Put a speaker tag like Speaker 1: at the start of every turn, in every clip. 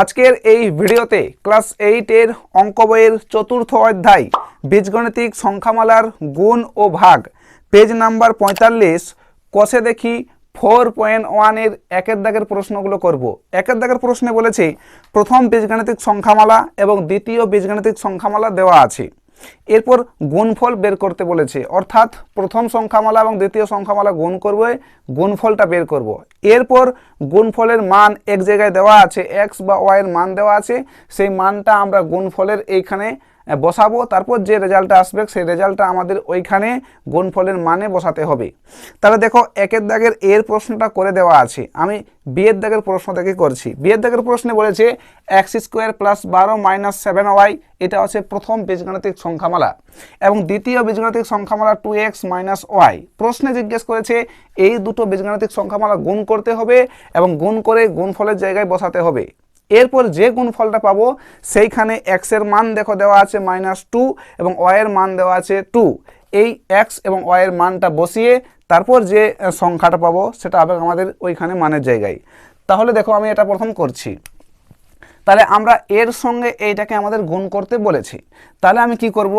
Speaker 1: আজকের এই ভিডিওতে ক্লাস এইটের অঙ্ক বইয়ের চতুর্থ অধ্যায়, বীজগণিতিক সংখ্যামালার গুণ ও ভাগ, পেজ নাম্বার পঁয়তাল্লিশ, কষে দেখি ফোর পয়েন্ট ওয়ানের একের দাগের প্রশ্নগুলো করব। একের দাগের প্রশ্নে বলেছি, প্রথম বীজগাণিতিক সংখ্যামালা এবং দ্বিতীয় বীজগাণিতিক সংখ্যামালা দেওয়া আছে। এরপর গুণফল বের করতে বলেছে অর্থাৎ প্রথম সংখ্যামালা এবং দ্বিতীয় সংখ্যামালা গুণ করবে, গুণফলটা বের করব। এরপর গুণফলের মান এক জায়গায় দেওয়া আছে এক্স বা ওয়াইয়ের মান দেওয়া আছে, সেই মানটা আমরা গুণফলের এইখানে বসাবো, তারপর যে রেজাল্টটা আসবে, সেই রেজাল্টটা আমাদের ওইখানে গুণফলের মানে বসাতে হবে। তাহলে দেখো, একের দাগের এর প্রশ্নটা করে দেওয়া আছে। আমি বিয়ের দাগের প্রশ্ন থেকে করছি। বিয়ের দাগের প্রশ্নে বলেছে, এক্স স্কোয়ার প্লাস বারো মাইনাস সেভেন ওয়াই, এটা হচ্ছে প্রথম বীজগাণিতিক সংখ্যামালা। এবং দ্বিতীয় বীজগাণিতিক সংখ্যামালা টু এক্স মাইনাস ওয়াই। প্রশ্নে জিজ্ঞেস করেছে, এই দুটো বীজগাণিতিক সংখ্যামালা গুণ করতে হবে এবং গুণ করে গুণফলের জায়গায় বসাতে হবে। এরপর যে গুণফলটা পাবো, সেইখানে এক্সের মান দেখো দেওয়া আছে মাইনাস টু এবং ওয়াই এর মান দেওয়া আছে টু এই এক্স এবং ওয়াই এর মানটা বসিয়ে তারপর যে সংখ্যাটা পাবো, সেটা হবে আমাদের ওইখানে মানের জায়গায়। তাহলে দেখো আমি এটা প্রথম করছি। তাহলে আমরা এর সঙ্গে এইটাকে আমাদের গুণ করতে বলেছি। তাহলে আমি কি করব?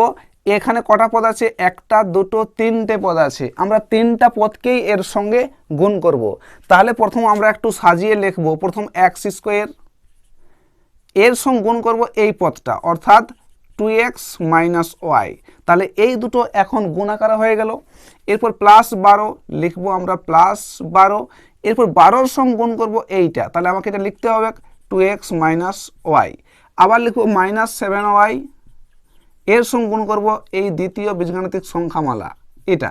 Speaker 1: এখানে কটা পদ আছে? একটা, দুটো, তিনটে পদ আছে। আমরা তিনটা পদকেই এর সঙ্গে গুণ করব। তাহলে প্রথম আমরা একটু সাজিয়ে লিখব। প্রথম এক্স স্কোয়ার এর সঙ্গে গুণ করব এই পদটা অর্থাৎ টু এক্স মাইনাস ওয়াই তাহলে এই দুটো এখন গুণাকার হয়ে গেল। এরপর প্লাস বারো, লিখব আমরা প্লাস বারো। এরপর বারোর সঙ্গে গুণ করব এইটা, তাহলে আমাকে এটা লিখতে হবে টু এক্স মাইনাস ওয়াই আবার লিখব মাইনাস সেভেন ওয়াই এর সঙ্গে গুণ করব এই দ্বিতীয় বীজগাণিতিক সংখ্যামালা, এটা।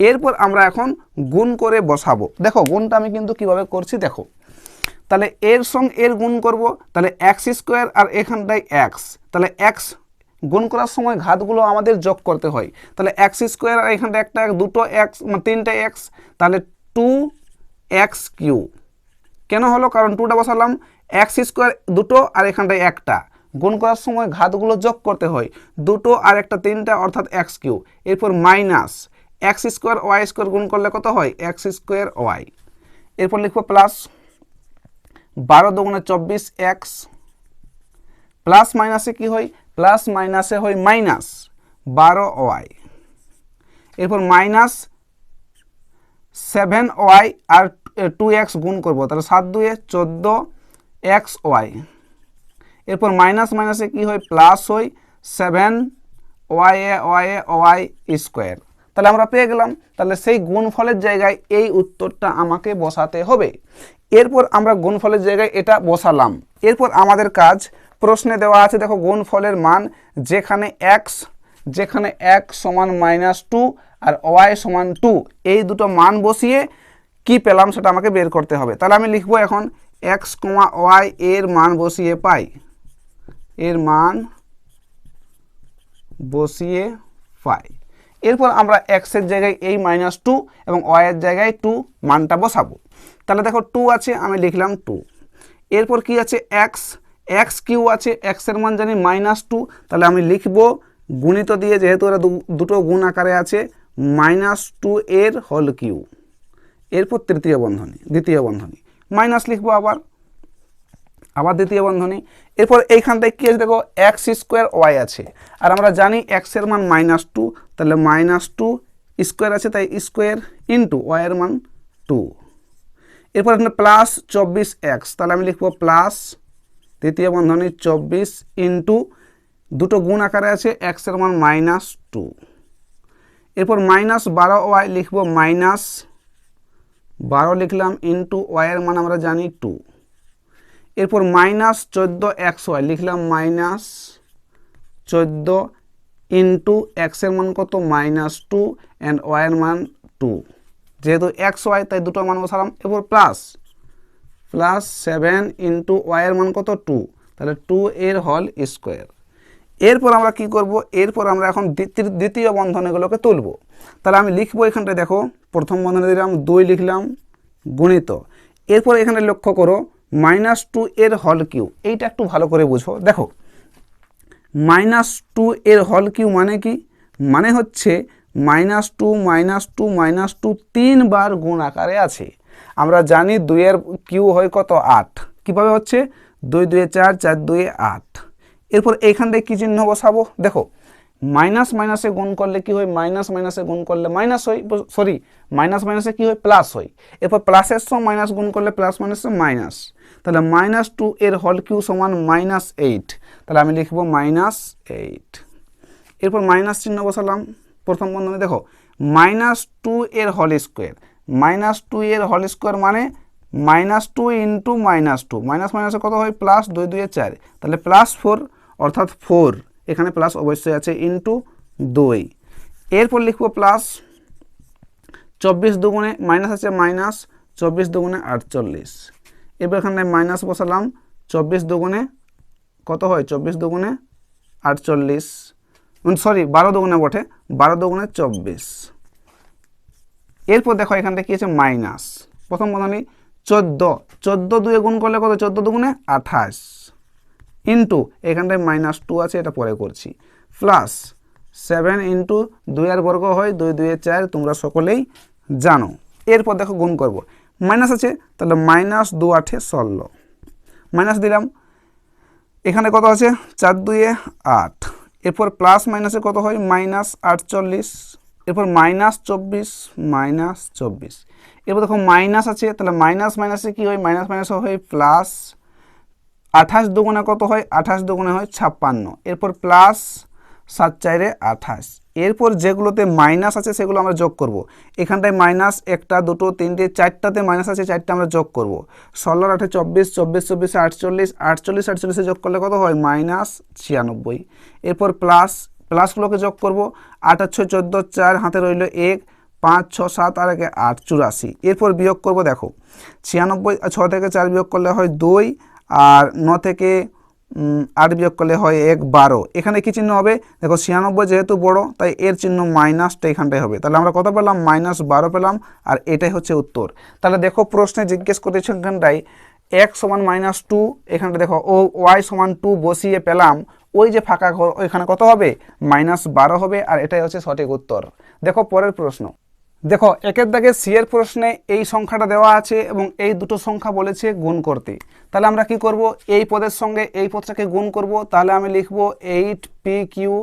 Speaker 1: এরপর আমরা এখন গুণ করে বসাবো। দেখো, গুণটা আমি কিন্তু কীভাবে করছি, দেখো। তাহলে এর সঙ্গে এর গুণ করব তাহলে এক্স স্কোয়ার আর এখানটায় এক্স তাহলে এক্স গুণ করার সময় ঘাতগুলো আমাদের যোগ করতে হয়। তাহলে এক্স স্কোয়ার আর এখানটা একটা এক, দুটো এক্স মানে তিনটে এক্স তাহলে টু এক্স কিউ কেন হলো? কারণ টুটা বসালাম এক্স স্কোয়ার দুটো আর এখানটায় একটা। গুণ করার সময় ঘাতগুলো যোগ করতে হয় দুটো আর একটা তিনটা অর্থাৎ এক্স কিউ এরপর minus x square y square গুণ করলে কত হয়? এক্স স্কোয়ার ওয়াই এরপর লিখব প্লাস বারো দুগুণে চব্বিশ এক্স প্লাস মাইনাসে কি হয়? প্লাস মাইনাসে হয় মাইনাস বারো ওয়াই এরপর মাইনাস সেভেন ওয়াই আর টু এক্স গুণ করব, তাহলে সাত দুয়ে চোদ্দ এক্স ওয়াই এরপর মাইনাস মাইনাসে কি হয়? প্লাস হয় সেভেন ওয়াই এ ওয়াই এ ওয়াই স্কোয়ার তাহলে আমরা পেয়ে গেলাম। তাহলে সেই গুণফলের জায়গায় এই উত্তরটা আমাকে বসাতে হবে। এরপর আমরা গুণফলের জায়গায় এটা বসালাম। এরপর আমাদের কাজ প্রশ্নে দেওয়া আছে, দেখো গুণফলের মান যেখানে এক্স যেখানে এক সমান মাইনাস টু আর ওয়াই সমান টু এই দুটো মান বসিয়ে কি পেলাম সেটা আমাকে বের করতে হবে। তাহলে আমি লিখব এখন এক্স কমা ওয়াই এর মান বসিয়ে পাই। এর মান বসিয়ে পাই। এরপর আমরা এক্সের জায়গায় এই মাইনাস টু এবং ওয়াইয়ের জায়গায় টু মানটা বসাবো। তাহলে দেখো টু আছে, আমি লিখলাম টু এরপর কি আছে? এক্স এক্স কিউ আছে এক্সের মান জানি মাইনাস টু তাহলে আমি লিখব, গুণিত দিয়ে যেহেতু এরা দুটো গুণ আকারে আছে মাইনাস টু এর হল কিউ। এরপর তৃতীয় বন্ধনী, দ্বিতীয় বন্ধনী। মাইনাস লিখব আবার। আবার দ্বিতীয় বন্ধনী। এরপর এইখানটায় কি আছে দেখো এক্স স্কোয়ার ওয়াই আছে। আর আমরা জানি এক্সের মান মাইনাস টু তাহলে মাইনাস টু স্কোয়ার আছে, তাই স্কোয়ার ইন্টু ওয়াই এর মান টু এরপর এখানে প্লাস চব্বিশ এক্স তাহলে আমি লিখব প্লাস তৃতীয় বন্ধনী চব্বিশ ইন্টু দুটো গুণ আকারে আছে এক্সের মান মাইনাস টু এরপর মাইনাস বারো ওয়াই লিখব মাইনাস বারো লিখলাম ইন্টু ওয়াইয়ের মান আমরা জানি টু এরপর মাইনাস চোদ্দ এক্স ওয়াই, লিখলাম মাইনাস চোদ্দ ইন্টু এক্সের মান কত? মাইনাস টু অ্যান্ড ওয়াইয়ের মান টু। যেহেতু এক্স ওয়াই, তাই দুটো মান বসালাম। এরপর প্লাস প্লাস সেভেন ইন্টু ওয়াইয়ের মান কত? টু। তাহলে টু এর হল স্কোয়ার। এরপর আমরা কি করব? এরপর আমরা এখন দ্বিতীয়- বন্ধনীগুলোকে তুলব। তাহলে আমি লিখব এখানটায়, দেখো, প্রথম বন্ধনে দিলাম দুই, লিখলাম গুণিত। এরপর এখানে লক্ষ্য করো মাইনাস টু এর হল কিউ। এইটা একটু ভালো করে বুঝো। দেখো, মাইনাস টু এর হল কিউ মানে কি? মানে হচ্ছে minus two minus two minus two তিনবার গুণ আকারে আছে। আমরা জানি দুইয়ের কিউ হয় কত? আট। কীভাবে হচ্ছে? দুই দুয়ে চার চার দুয়ে আট। এরপর এইখানটায় কী চিহ্ন বসাবো? দেখো, মাইনাস মাইনাসে গুণ করলে কি হয়? মাইনাস মাইনাসে গুণ করলে মাইনাস হয়। সরি, মাইনাস মাইনাসে কি হয়? প্লাস হয়। এরপর প্লাসের সঙ্গে মাইনাস গুণ করলে প্লাস মাইনাসে মাইনাস। তাহলে মাইনাস টু এর হল কিউ সমান মাইনাস এইট তাহলে আমি লিখব মাইনাস এইট এরপর মাইনাস চিহ্ন বসালাম। প্রথম বন্ধনী দেখো মাইনাস টু এর হল স্কোয়ার মাইনাস টু এর হল স্কোয়ার মানে minus two into minus two minus মাইনাসে কত হয়? প্লাস দুই দুয়ে চার। তাহলে প্লাস ফোর অর্থাৎ ফোর এখানে প্লাস অবশ্যই আছে ইন্টু দুই। এরপর লিখব প্লাস চব্বিশ দুগুণে মাইনাস আছে মাইনাস চব্বিশ দুগুণে আটচল্লিশ। এবার এখানে মাইনাস বসালাম, চব্বিশ দুগুণে কত হয়? চব্বিশ দুগুণে আটচল্লিশ। সরি বারো দুগুণে বটে, বারো দুগুণে চব্বিশ। এরপর দেখো এখান থেকে কী আছে? মাইনাস প্রথম বন্ধনী চোদ্দ। চোদ্দ দুয়ে গুণ করলে কত? চোদ্দ দুগুণে আঠাশ। ইন্টু এখানটায় মাইনাস টু আছে, এটা পরে করছি। প্লাস সেভেন ইন্টু দুই আর বর্গ হয়, দুই দুইয়ে চার, তোমরা সকলেই জানো। এরপর দেখো গুণ করব। মাইনাস আছে, তাহলে মাইনাস দু আঠে ষোলো। মাইনাস দিলাম, এখানে কত আছে? চার দুইয়ে আট। এরপর প্লাস মাইনাসে কত হয়? মাইনাস আটচল্লিশ। এরপর মাইনাস চব্বিশ মাইনাস চব্বিশ। এরপর দেখো মাইনাস আছে, তাহলে মাইনাস মাইনাসে কী হয়? মাইনাস মাইনাসে হয় প্লাস আঠাশ দুগুণে কত হয়? আঠাশ দুগুণে হয় ছাপ্পান্ন। এরপর প্লাস সাত চাইরে আঠাশ। এরপর যেগুলোতে মাইনাস আছে সেগুলো আমরা যোগ করব। এখানটায় মাইনাস একটা, দুটো, তিনটে, চারটাতে মাইনাস আছে, চারটা আমরা যোগ করব। ষোলো আঠে চব্বিশ চব্বিশ, চব্বিশে আটচল্লিশ আটচল্লিশ, আটচল্লিশে যোগ করলে কত হয়? মাইনাস ছিয়ানব্বই। এরপর প্লাস, প্লাসগুলোকে যোগ করব। আট ছয়, চোদ্দ, চার, হাতে রইল এক, পাঁচ ছ সাত, আর একে আট, চুরাশি। এরপর বিয়োগ করব দেখো, ছিয়ানব্বই ছ থেকে চার বিয়োগ করলে হয় দুই, আর ন থেকে আট বিয়োগ করলে হয় এক বারো। এখানে কি চিহ্ন হবে? দেখো, ছিয়ানব্বই যেহেতু বড়, তাই এর চিহ্ন মাইনাসটা এখানটায় হবে। তাহলে আমরা কত পেলাম মাইনাস বারো পেলাম, আর এটাই হচ্ছে উত্তর। তাহলে দেখো, প্রশ্নে জিজ্ঞেস করেছে এখানটায়, এক সমান মাইনাস টু, এখানটা দেখো, ও ওয়াই সমান টু বসিয়ে পেলাম, ওই যে ফাঁকা ঘর, ওইখানে কত হবে? মাইনাস বারো হবে, আর এটাই হচ্ছে সঠিক উত্তর। দেখো, পরের প্রশ্ন। দেখো, একের দাগে সি এর প্রশ্নে এই সংখ্যাটা দেওয়া আছে এবং এই দুটো সংখ্যা বলেছে গুণ করতে। তাহলে আমরা কি করব? এই পদের সঙ্গে এই পদটাকে গুণ করব। তাহলে আমি লিখব eight p q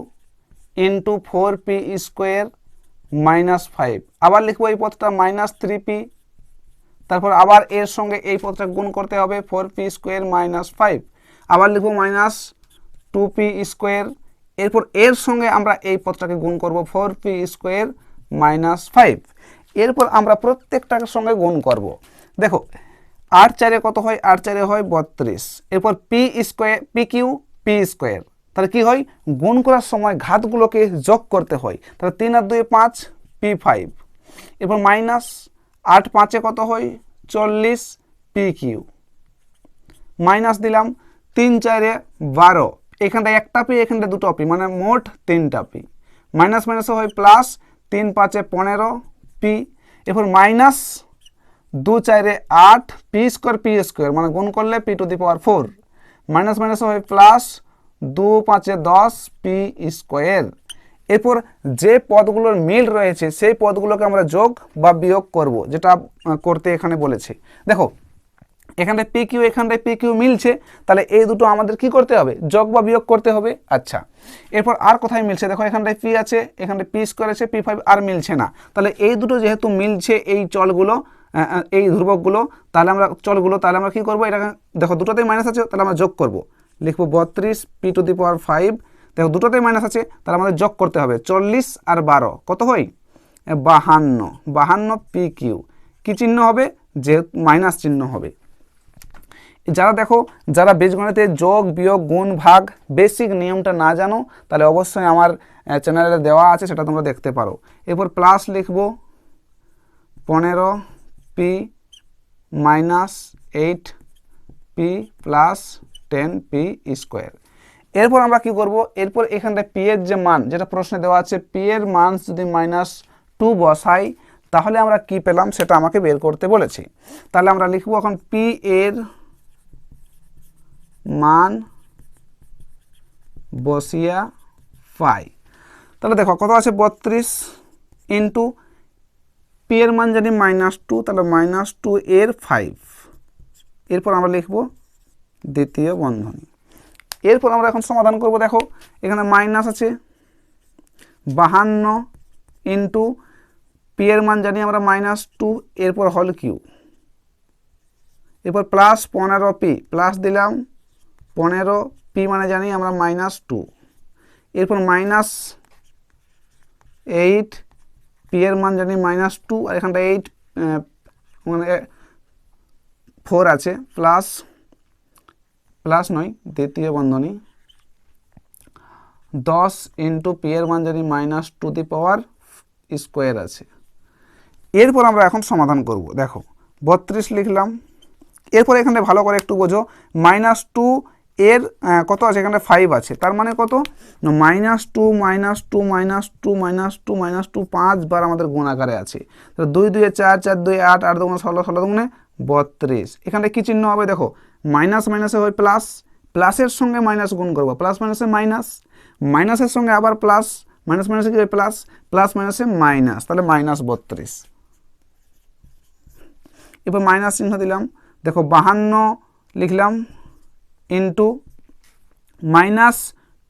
Speaker 1: into four p square minus five. আবার লিখব এই পদটা মাইনাস থ্রি পি। তারপর আবার এর সঙ্গে এই পদটা গুণ করতে হবে four p square minus five. আবার লিখব মাইনাস টু পি স্কোয়ার। এরপর এর সঙ্গে আমরা এই পদটাকে গুণ করব four p square minus five এরপর আমরা প্রত্যেকটার সঙ্গে গুণ করব। দেখো আট চারে কত হয়? আট চারে হয় বত্রিশ। এরপর p square p q p square তাহলে কি হয়? গুণ করার সময় ঘাতগুলোকে যোগ করতে হয়। তাহলে তিন আর দুই পাঁচ পি ফাইভ এরপর মাইনাস আট পাঁচে কত হয়? চল্লিশ পি কিউ মাইনাস দিলাম তিন চারে বারো। এখানটায় একটা পি এখানটায় দুটো পি মানে মোট তিনটা পি মাইনাস মাইনাসে হয় প্লাস তিন পাঁচে পনেরো পি এরপর মাইনাস দু চারে আট পি স্কোয়ার পি স্কোয়ার মানে গুণ করলে p to the power four minus মাইনাসে হয় প্লাস দু পাঁচে দশ পি স্কোয়ার এরপর যে পদগুলোর মিল রয়েছে, সেই পদগুলোকে আমরা যোগ বা বিয়োগ করব, যেটা করতে এখানে বলেছে। দেখো এখানটায় পি কিউ এখানটায় পি কিউ মিলছে, তাহলে এই দুটো আমাদের কি করতে হবে? যোগ বা বিয়োগ করতে হবে? আচ্ছা। এরপর আর কোথায় মিলছে? দেখো, এখানটায় পি আছে, এখানটায় পি স্কোয়ার আছে পি ফাইভ আর মিলছে না। তাহলে এই দুটো যেহেতু মিলছে এই চলগুলো এই ধ্রুবকগুলো, তাহলে আমরা চলগুলো, তাহলে আমরা কি করব? এটা দেখো, দুটোতেই মাইনাস আছে, তাহলে আমরা যোগ করব। লিখব বত্রিশ p to the power five দেখো, দুটোতেই মাইনাস আছে, তাহলে আমাদের যোগ করতে হবে। চল্লিশ আর বারো, কত হয়? বাহান্ন। বাহান্ন পি কিউ কী চিহ্ন হবে? যে মাইনাস চিহ্ন হবে। যারা দেখো, যারা বীজগণিতে যোগ, বিয়োগ, গুণ, ভাগ, বেসিক নিয়মটা না জানো, তাহলে অবশ্যই আমার চ্যানেলে দেওয়া আছে, সেটা তোমরা দেখতে পারো। এরপর প্লাস লিখব, পনেরো p minus eight p plus ten p square এরপর আমরা কি করব? এরপর এখানটায় পি এর যে মান, যেটা প্রশ্নে দেওয়া আছে পি এর মান যদি মাইনাস টু বসাই, তাহলে আমরা কি পেলাম? সেটা আমাকে বের করতে বলেছে। তাহলে আমরা লিখব এখন পি এর মান বসিয়া পাই তাহলে দেখো, কত আছে? বত্রিশ ইন্টু পি এর মান জানি মাইনাস টু তাহলে মাইনাস টু এর ফাইভ এরপর আমরা লিখব দ্বিতীয় বন্ধনী। এরপর আমরা এখন সমাধান করব, দেখো, এখানে মাইনাস আছে। বাহান্ন ইন্টু পি এর মান জানি আমরা মাইনাস টু এরপর হল কিউ এরপর প্লাস পনেরো পি প্লাস দিলাম পনেরো, পি মানে জানি আমরা মাইনাস টু এরপর মাইনাস এইট পি এর মান জানি মাইনাস টু আর এখানটা এইট মানে ফোর আছে প্লাস প্লাস নয়, দ্বিতীয় বন্ধনী। দশ ইন্টু পি এর মান জানি minus two the power square আছে। এরপর আমরা এখন সমাধান করব, দেখো, বত্রিশ লিখলাম। এরপর এখানে ভালো করে একটু বোঝো মাইনাস টু এর কত আছে? এখানে ফাইভ আছে। তার মানে কত? Minus two minus two minus two minus two minus two পাঁচবার আমাদের গুণাকারে আছে। তো দুই দুয়ে চার চার, দুই, আট আট দুগুণে ষোলো ষোলো দুগুণে বত্রিশ। এখানে কি চিহ্ন হবে? দেখো মাইনাস মাইনাসে হয় প্লাস প্লাসের সঙ্গে মাইনাস গুণ করব। প্লাস মাইনাসে মাইনাস মাইনাসের সঙ্গে আবার প্লাস মাইনাস মাইনাসে কি হয়? প্লাস প্লাস মাইনাসে মাইনাস তাহলে মাইনাস বত্রিশ। এবার মাইনাস চিহ্ন দিলাম। দেখো, বাহান্ন লিখলাম। ইন্টু মাইনাস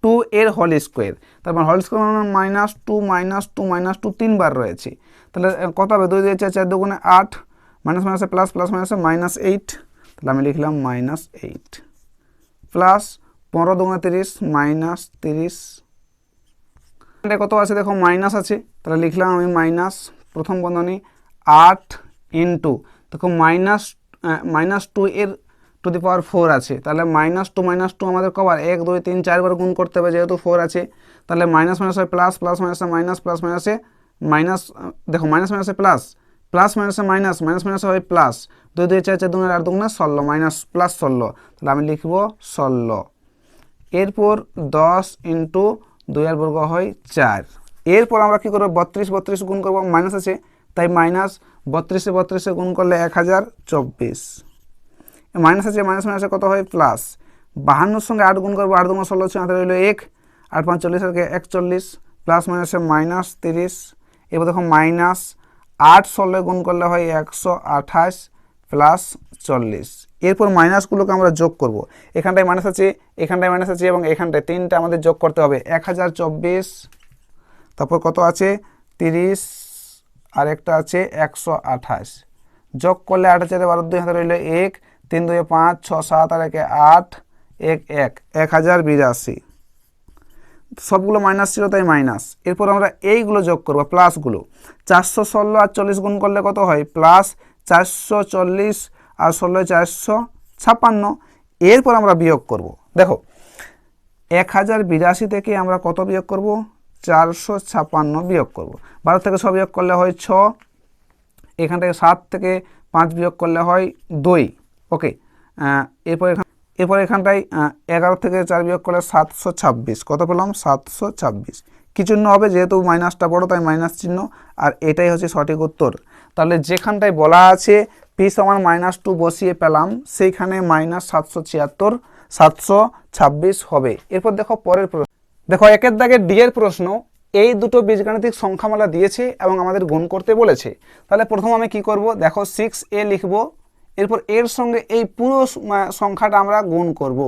Speaker 1: টু এর হোল স্কোয়ার তারপর whole square minus two minus two minus two তিনবার রয়েছে। তাহলে কত হবে? দুই দুই, চার দুগুণে আট মাইনাস মাইনাসে প্লাস প্লাস মাইনাসে মাইনাস এইট তাহলে আমি লিখলাম মাইনাস এইট প্লাস পনেরো দুগুণে তিরিশ মাইনাস তিরিশ। কত আছে? দেখো মাইনাস আছে। তাহলে লিখলাম আমি মাইনাস প্রথম বন্ধনী আট ইন্টু দেখো মাইনাস মাইনাস টু এর টু দি পাওয়ার ফোর আছে। তাহলে মাইনাস টু মাইনাস টু আমাদের কবার এক, দুই, তিন চারবার গুণ করতে হবে যেহেতু ফোর আছে। তাহলে মাইনাস মাইনাসে প্লাস প্লাস মাইনাসে মাইনাস প্লাস মাইনাসে মাইনাস দেখো মাইনাস মাইনাসে প্লাস প্লাস মাইনাসে মাইনাস মাইনাস মাইনাসে হয় প্লাস দুই দুই, চার চার দুগুণের আট দুগুণে ষোলো মাইনাস প্লাস ষোলো। তাহলে আমি লিখব ষোলো। এরপর দশ ইন্টু দুইয়ের বর্গ হয় চার। এরপর আমরা কী করব? বত্রিশ বত্রিশ গুণ করব। মাইনাস আছে। তাই মাইনাস বত্রিশে বত্রিশে গুণ করলে এক হাজার চব্বিশ। মাইনাস আছে, মাইনাস, মাইনাসে কত হয়? প্লাস। বাহান্নর সঙ্গে আট গুণ করব, আট দুগুণ ষোলো হাতে রইল এক। আট পাঁচ চল্লিশ আর একচল্লিশ। প্লাস, মাইনাসে মাইনাস তিরিশ। এবার দেখো, মাইনাস আট ষোলো গুণ করলে হয় একশো আঠাশ প্লাস চল্লিশ। এরপর মাইনাসগুলোকে আমরা যোগ করব। এখানটায় মাইনাস আছে, এখানটায় মাইনাস আছে এবং এখানটায় তিনটা আমাদের যোগ করতে হবে। এক হাজার চব্বিশ, তারপর কত আছে? তিরিশ আর একটা আছে, একশো আঠাশ। যোগ করলে আট চারে বারো দুই হাতে রইল এক তিন দুয়ে পাঁচ ছ সাত আর একে আট, এক এক এক হাজার বিরাশি। সবগুলো মাইনাস ছিল তাই মাইনাস এরপর আমরা এইগুলো যোগ করব প্লাসগুলো চারশো ষোলো আর চল্লিশ গুণ করলে কত হয়? প্লাস চারশো চল্লিশ আর ষোলো চারশো ছাপ্পান্ন। এরপর আমরা বিয়োগ করব। দেখো, এক হাজার বিরাশি থেকে আমরা কত বিয়োগ করব? চারশো ছাপ্পান্ন বিয়োগ করব। বারো থেকে ছ বিয়োগ করলে হয় ছ, এখান থেকে সাত থেকে পাঁচ বিয়োগ করলে হয় দুই। ওকে এরপর এখান এরপর এখানটায় এগারো থেকে চার বিয়োগ করলে সাতশো ছাব্বিশ। কত পেলাম? সাতশো ছাব্বিশ। কি চিহ্ন হবে? যেহেতু মাইনাসটা বড়, তাই মাইনাস চিহ্ন। আর এটাই হচ্ছে সঠিক উত্তর। তাহলে যেখানটায় বলা আছে পি সমান মাইনাস টু বসিয়ে পেলাম, সেইখানে মাইনাস সাতশো ছিয়াত্তর, সাতশো ছাব্বিশ হবে। এরপর দেখো পরের প্রশ্ন। দেখো, একের দাগের ডি এর প্রশ্ন, এই দুটো বীজগাণিতিক সংখ্যামালা দিয়েছে এবং আমাদের গুণ করতে বলেছে। তাহলে প্রথম আমি কি করব? দেখো সিক্স এ লিখব এরপর এর সঙ্গে এই পুরো সংখ্যাটা আমরা গুণ করব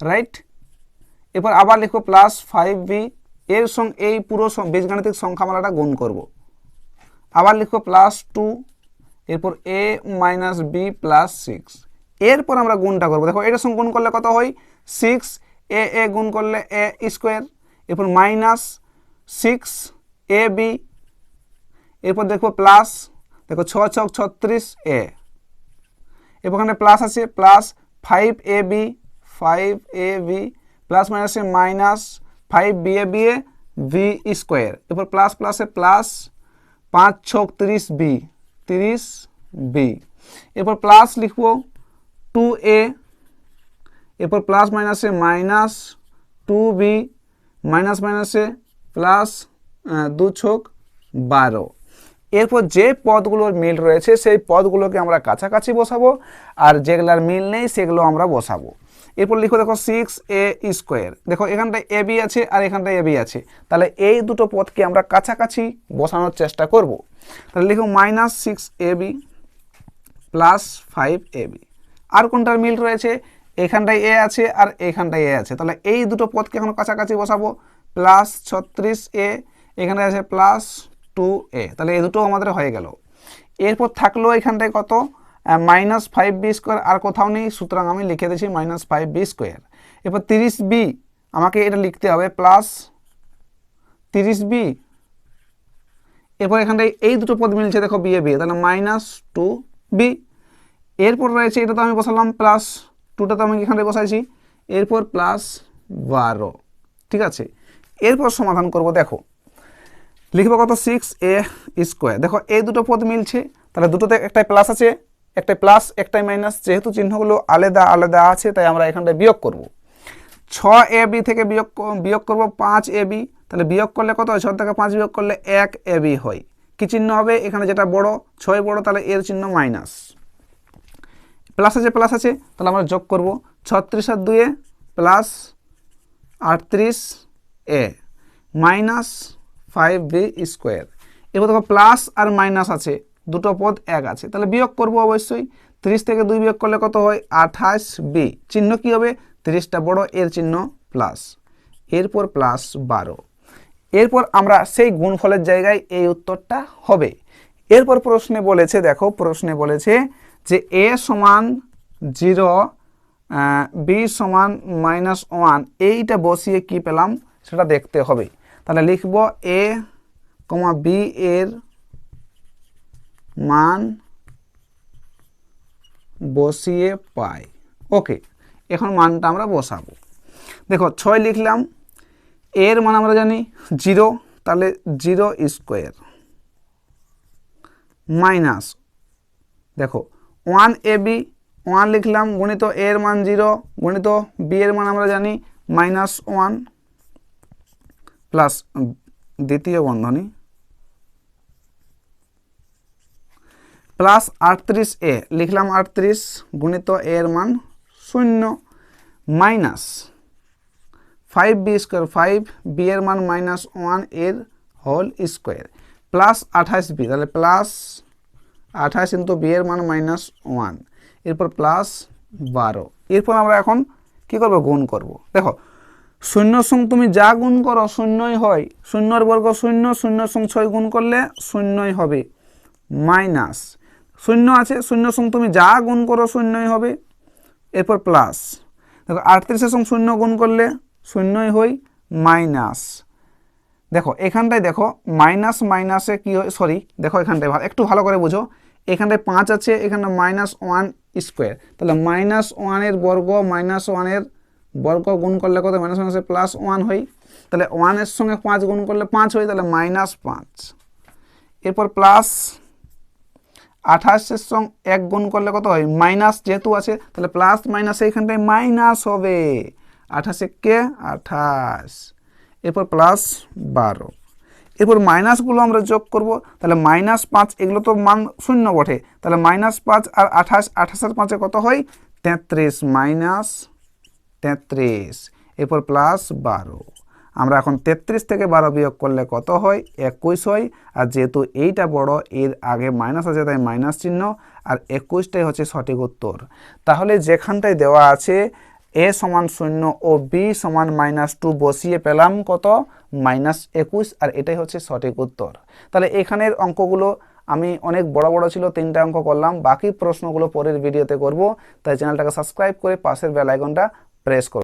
Speaker 1: রাইট এরপর আবার লিখব প্লাস ফাইভ বি এর সঙ্গে এই পুরো বীজগাণিতিক সংখ্যামালাটা গুণ করব। আবার লিখব প্লাস টু এরপর a minus b plus six এরপর আমরা গুণটা করব। দেখো এটার সঙ্গে গুণ করলে কত হয়? সিক্স এ এ গুণ করলে এ স্কোয়ার এরপর মাইনাস সিক্স এ বি এরপর দেখব প্লাস দেখো, ছ, ছক, ছত্রিশ এ এখানে প্লাস আছে plus five a b five a b plus মাইনাসে minus five b a b a v square এরপর প্লাস প্লাসে প্লাস পাঁচ ছক তিরিশ বি তিরিশ বি এরপর প্লাস লিখব টু এ এরপর প্লাস মাইনাসে মাইনাস টু বি মাইনাস মাইনাসে প্লাস দু ছক বারো। এরপর যে পদগুলোর মিল রয়েছে, সেই পদগুলোকে আমরা কাছাকাছি বসাবো, আর যেগুলার মিল নেই, সেগুলো আমরা বসাবো। এরপর লিখো দেখো সিক্স এ স্কোয়ার দেখো এখানটায় এ বি আছে আর এখানটায় এ বি আছে। তাহলে এই দুটো পদকে আমরা কাছাকাছি বসানোর চেষ্টা করব। তাহলে লিখো minus six a b plus five a b আর কোনটার মিল রয়েছে? এখানটায় এ আছে আর এখানটায় এ আছে। তাহলে এই দুটো পদকে এখন কাছাকাছি বসাবো। প্লাস ছত্রিশ এ এখানে আছে প্লাস টু এ, তাহলে এই দুটো আমাদের হয়ে গেল। এরপর থাকল এখানটায় কত? মাইনাস ফাইভ বি স্কোয়ার আর কোথাও নেই, সুতরাং আমি লিখে দিয়েছি মাইনাস ফাইভ বি স্কোয়ার এরপর তিরিশ বি আমাকে এটা লিখতে হবে প্লাস তিরিশ বি এরপর এখানটায় এই দুটো পদ মিলছে, দেখো বি এ বি তাহলে মাইনাস টু বি এরপর রয়েছে এটা তো আমি বসালাম প্লাস টুটা তো আমি এখানে বসাইছি, এরপর প্লাস বারো, ঠিক আছে? এরপর সমাধান করব, দেখো। লিখব কত? সিক্স এ স্কোয়ার দেখো এই দুটো পদ মিলছে, তাহলে দুটোতে একটাই প্লাস আছে, একটাই প্লাস একটাই মাইনাস যেহেতু চিহ্নগুলো আলাদা আলাদা আছে, তাই আমরা এখানটায় বিয়োগ করব। ছ এ বি থেকে বিয়োগ বিয়োগ করব পাঁচ এ বি তাহলে বিয়োগ করলে কত হয়? ছ থেকে পাঁচ বিয়োগ করলে এক এ বি হয়। কী চিহ্ন হবে? এখানে যেটা বড়, ছয় বড়, তাহলে এর চিহ্ন মাইনাস প্লাস আছে প্লাস আছে, তাহলে আমরা যোগ করব। ছত্রিশ আর দুয়ে প্লাস আটত্রিশ a minus five b square এবার দেখো প্লাস আর মাইনাস আছে, দুটো পদ এক আছে। তাহলে বিয়োগ করব অবশ্যই, তিরিশ থেকে দুই বিয়োগ করলে কত হয়? আঠাশ বি চিহ্ন কি হবে? তিরিশটা বড়, এর চিহ্ন প্লাস এরপর প্লাস বারো। এরপর আমরা সেই গুণফলের জায়গায় এই উত্তরটা হবে। এরপর প্রশ্নে বলেছে, দেখো, প্রশ্নে বলেছে যে এ সমান জিরো বি সমান মাইনাস ওয়ান এইটা বসিয়ে কি পেলাম? সেটা দেখতে হবে। তাহলে লিখব এ কমা বি এর মান বসিয়ে পাই। ওকে এখন মানটা আমরা বসাবো। দেখো, ছয় লিখলাম এর মান আমরা জানি জিরো, তাহলে জিরো স্কোয়ার মাইনাস, দেখো, ওয়ান এ বি ওয়ান লিখলাম, গণিত এর মান জিরো, গণিত বি এর মান আমরা জানি মাইনাস ওয়ান। প্লাস দ্বিতীয় বন্ধনী। প্লাস আটত্রিশ এ, লিখলাম আটত্রিশ গুণিত এর মান শূন্য minus five b square five, b এর মান মাইনাস ওয়ানের হোল স্কোয়ার প্লাস আঠাশ বি, তাহলে প্লাস আঠাশ ইন্টু বি এর মান মাইনাস ওয়ান, এরপর প্লাস বারো, এরপর আমরা এখন কি করব? গুণ করব। দেখো শূন্যর সঙ্গে তুমি যা গুণ করো শূন্যই হয়। শূন্যর বর্গ শূন্য শূন্য সং ছয় গুণ করলে শূন্যই হবে। মাইনাস। শূন্য আছে শূন্য সঙ্গে তুমি যা গুণ করো শূন্যই হবে। এরপর প্লাস। দেখো, আটত্রিশের সঙ্গে শূন্য গুণ করলে শূন্যই হই, মাইনাস। দেখো, এখানটায় দেখো, মাইনাস, মাইনাসে কি হয় সরি দেখো এখানটায় একটু ভালো করে বুঝো। এখানটায় পাঁচ আছে, এখানে মাইনাস ওয়ান স্কোয়ার। তাহলে মাইনাস ওয়ানের বর্গ, মাইনাস ওয়ানের বর্গ গুণ করলে কত? মাইনাস মাইনাসে প্লাস ওয়ান হয় তাহলে ওয়ানের সঙ্গে পাঁচ গুণ করলে পাঁচ হয় তাহলে মাইনাস পাঁচ। এরপর প্লাস আঠাশের সঙ্গে এক গুণ করলে কত হয়? মাইনাস যেহেতু আছে, তাহলে প্লাস মাইনাস এইখানটায় মাইনাস হবে। আঠাশে কে? আঠাশ। এরপর প্লাস বারো। এরপর মাইনাসগুলো আমরা যোগ করব, তাহলে মাইনাস পাঁচ, এগুলো তো মান শূন্য বটে। তাহলে মাইনাস পাঁচ আর আঠাশ, আঠাশের পাঁচে কত হয়? তেত্রিশ। মাইনাস তেত্রিশ। এরপর প্লাস বারো। আমরা এখন তেত্রিশ থেকে বারো বিয়োগ করলে কত হয়? একুশ হয়। আর যেহেতু এইটা বড়, এর আগে মাইনাস আছে, তাই মাইনাস চিহ্ন। আর একুশটাই হচ্ছে সঠিক উত্তর। তাহলে যেখানটায় দেওয়া আছে, এ সমান শূন্য ও বি সমান মাইনাস টু বসিয়ে পেলাম কত? মাইনাস একুশ। আর এটাই হচ্ছে সঠিক উত্তর। তাহলে এখানের অঙ্কগুলো আমি অনেক বড় বড় ছিল, তিনটা অঙ্ক করলাম। বাকি প্রশ্নগুলো পরের ভিডিওতে করব। তাই চ্যানেলটাকে সাবস্ক্রাইব করে পাশের বেল আইকনটা પ્રેસ કરો